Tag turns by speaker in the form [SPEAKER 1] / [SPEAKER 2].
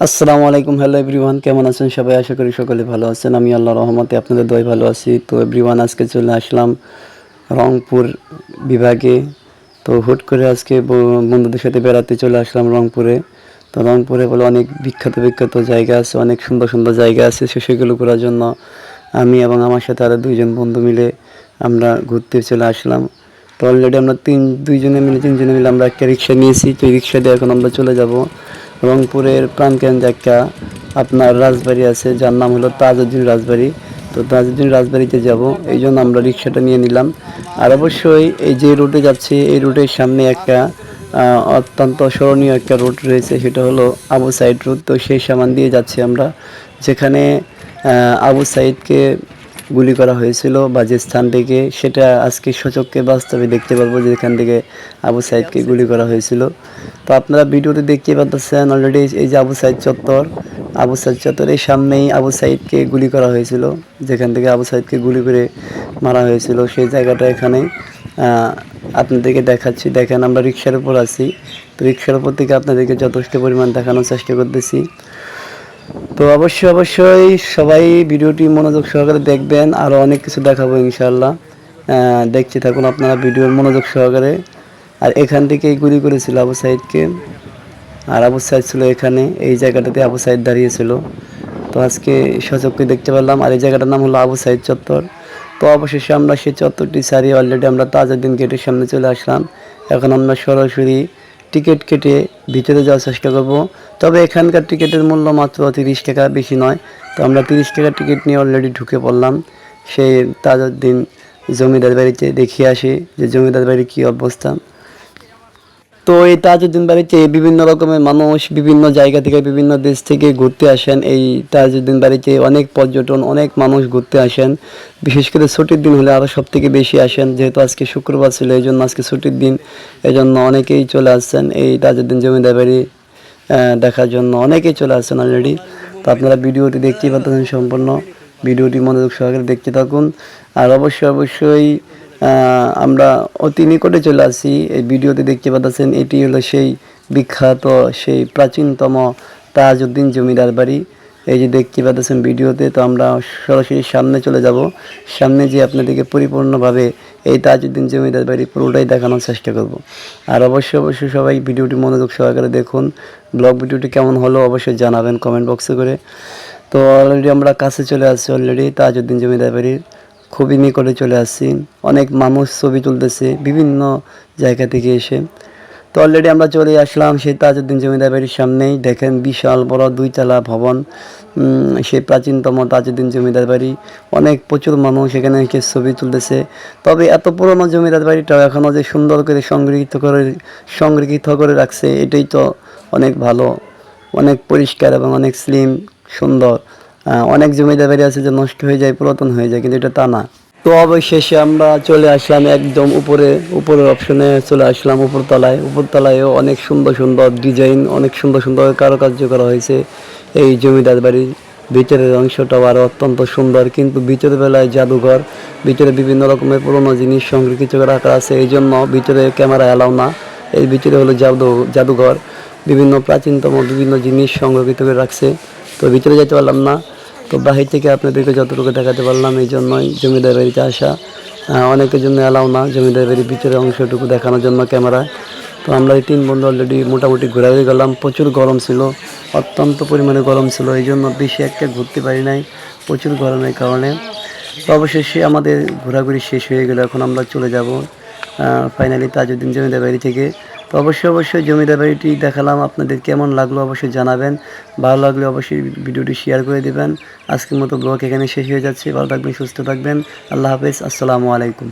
[SPEAKER 1] আসসালামু আলাইকুম, hello everyone, কেমন আছেন সবাই? আশা করি সকলে ভালো আছেন। আমি আল্লাহ রহমতে আপনাদের দয় ভালো আছি। তো এভরিওয়ান, আজকে চলে আসলাম রংপুর বিভাগে। তো হুট করে আজকে বন্ধুদের সাথে বেড়াতে চলে আসলাম রংপুরে। তো রংপুরে বলে অনেক বিখ্যাত বিখ্যাত জায়গা আছে, অনেক সুন্দর সুন্দর জায়গা আছে সে সেগুলো করার জন্য। আমি এবং আমার সাথে আরও দুইজন বন্ধু মিলে আমরা ঘুরতে চলে আসলাম। তো অলরেডি আমরা তিন, দুইজনে মিলে, তিনজনে মিলে আমরা একটা রিক্সা নিয়েছি। তো রিক্সা দিয়ে এখন আমরা চলে যাব। রংপুরের প্রাণকেন্দ্র একটা আপনার রাজবাড়ি আছে, যার নাম হলো তাজউদ্দিন রাজবাড়ি। তো তাজউদ্দিন রাজবাড়িতে যাব, এই জন্য আমরা রিক্সাটা নিয়ে নিলাম। আর অবশ্যই এই যে রুটে যাচ্ছি, এই রুটের সামনে একটা অত্যন্ত স্মরণীয় একটা রুট রয়েছে, সেটা হলো আবু সাইড রুট তো সেই সামান দিয়ে যাচ্ছি আমরা, যেখানে আবু সাইদকে গুলি করা হয়েছিল বা যে স্থান থেকে, সেটা আজকে সচককে বাস্তবে দেখতে পারব যে এখান থেকে আবু সাইদকে গুলি করা হয়েছিল। তো আপনারা ভিডিওতে দেখতে পাচ্ছেন অলরেডি এই যে আবু সাইদ চত্বর। আবু সাইদ চত্বরের সামনেই আবু সাইদকে গুলি করা হয়েছিল, যেখান থেকে আবু সাইদকে গুলি করে মারা হয়েছিল। সেই জায়গাটা এখানে আপনাদেরকে দেখাচ্ছি। দেখেন, আমরা রিক্সার উপর আছি। তো রিক্সার উপর থেকে আপনাদেরকে যথেষ্ট পরিমাণ দেখানোর চেষ্টা করতেছি। তো অবশ্যই অবশ্যই সবাই ভিডিওটি মনোযোগ সহকারে দেখবেন আরও অনেক কিছু দেখাবো ইনশাল্লাহ দেখতে থাকুন আপনারা ভিডিওর মনোযোগ সহকারে। আর এখান থেকেই গুলি করেছিল আবু সাইদকে। আর আবু সাইদ ছিল এখানে, এই জায়গাটাতে আবু সাইদ দাঁড়িয়েছিল। তো আজকে সচক্ষে দেখতে পেলাম, আর এই জায়গাটার নাম হলো আবু সাইদ চত্বর। তো অবশেষে আমরা সেই চত্বরটি সারিয়ে অলরেডি আমরা তাজউদ্দিন গেটের সামনে চলে আসলাম। এখন আমরা সরাসরি টিকিট কেটে ভিতরে যাওয়ার চেষ্টা করব। তবে এখানকার টিকিটের মূল্য মাত্র তিরিশ টাকা বেশি নয়। তো আমরা তিরিশ টাকার টিকিট নিয়ে অলরেডি ঢুকে পড়লাম। সেই দিন জমিদার বাড়িতে দেখিয়ে আসি যে জমিদার বাড়ির কী অবস্থা। তো এই তাজউদ্দিন বাড়িতে বিভিন্ন রকমের মানুষ বিভিন্ন জায়গা থেকে, বিভিন্ন দেশ থেকে ঘুরতে আসেন। এই তাজউদ্দিন বাড়িতে অনেক পর্যটন, অনেক মানুষ ঘুরতে আসেন। বিশেষ করে ছুটির দিন হলে আরও সব থেকে বেশি আসেন। যেহেতু আজকে শুক্রবার ছিল এই জন্য আজকে ছুটির দিন এই জন্য অনেকেই চলে আসছেন এই তাজউদ্দিন জমিদার বাড়ি দেখার জন্য। অনেকেই চলে আসছেন অলরেডি তো আপনারা ভিডিওটি দেখতেই পাচ্ছেন সম্পূর্ণ। ভিডিওটি মনোযোগ সহকারে দেখতে থাকুন। আর অবশ্যই অবশ্যই আমরা অতি নিকটে চলে আসি। এই ভিডিওতে দেখতে পাচ্ছেন, এটি হলো সেই বিখ্যাত, সেই প্রাচীনতম তাজউদ্দিন জমিদার বাড়ি। এই যে দেখতে পাচ্ছেন ভিডিওতে, তো আমরা সরাসরি সামনে চলে যাব। সামনে যে আপনাদেরকে পরিপূর্ণভাবে এই তাজউদ্দিন জমিদার বাড়ি পুরোটাই দেখানোর চেষ্টা করব। আর অবশ্যই অবশ্যই সবাই ভিডিওটি মনোযোগ সহকারে দেখুন। ব্লগ ভিডিওটি কেমন হলো অবশ্যই জানাবেন কমেন্ট বক্সে করে। তো অলরেডি আমরা কাছে চলে আসছি অলরেডি তাজউদ্দিন জমিদার বাড়ির। খুবই নিকটে চলে আসছি। অনেক মানুষ ছবি তুলতেছে, বিভিন্ন জায়গা থেকে এসে। তো অলরেডি আমরা চলে আসলাম সেই তাজউদ্দিন জমিদার বাড়ির সামনেই। দেখেন বিশাল বড় দুইতলা ভবন। সেই প্রাচীনতম তাজউদ্দিন জমিদার বাড়ি। অনেক প্রচুর মানুষ এখানে এসে ছবি তুলতেছে। তবে এত পুরনো জমিদার বাড়িটাও এখনও যে সুন্দর করে সংরক্ষিত করে সংরক্ষিত করে রাখছে, এটাই তো অনেক ভালো, অনেক পরিষ্কার এবং অনেক স্লিম সুন্দর। অনেক জমিদার আছে যে নষ্ট হয়ে যায়, পুরাতন হয়ে যায়, কিন্তু এটা তা না। তো অবশেষে আমরা চলে আসলাম একদম উপরে, উপরের অপশনে চলে আসলাম উপরতলায়। উপরতলায়ও অনেক সুন্দর সুন্দর ডিজাইন অনেক সুন্দর সুন্দর কারুকার্য করা হয়েছে। এই জমিদার বাড়ির ভিতরের অংশটাও আরও অত্যন্ত সুন্দর, কিন্তু ভিতরের বেলায় জাদুঘর, ভিতরে বিভিন্ন রকমের পুরনো জিনিস সংরক্ষিত রাখা আছে। এই জন্য ভিতরে ক্যামেরা এলাও না। এই ভিতরে হলো জাদু, জাদুঘর। বিভিন্ন প্রাচীনতম বিভিন্ন জিনিস সংরক্ষিত করে রাখছে। তো ভিতরে যেতে পারলাম না। তো বাহির থেকে আপনাদেরকে যতটুকু দেখাতে পারলাম এই জন্যই জমিদার বাড়িতে আসা। অনেকের জন্য এলাও না, জমিদার বাড়ির ভিতরে অংশটুকু দেখানোর জন্য ক্যামেরায়। তো আমরা এই তিন বন্ধু অলরেডি মোটামুটি ঘোরাঘুরি গেলাম, প্রচুর গরম ছিল, অত্যন্ত পরিমাণে গরম ছিল, এই জন্য বেশি একটা ঘুরতে পারি নাই, প্রচুর গরমের কারণে। তো অবশেষে আমাদের ঘোরাঘুরি শেষ হয়ে গেল, এখন আমরা চলে যাব ফাইনালি তাজউদ্দিন জমিদার বাড়ি থেকে। তো অবশ্যই অবশ্যই জমিদার বাড়িটি দেখালাম। আপনাদের কেমন লাগল অবশ্যই জানাবেন। ভালো লাগলে অবশ্যই ভিডিওটি শেয়ার করে দেবেন। আজকের মতো ব্লগ এখানে শেষ হয়ে যাচ্ছে। ভালো থাকবেন, সুস্থ থাকবেন। আল্লাহ হাফেজ। আসসালামু আলাইকুম।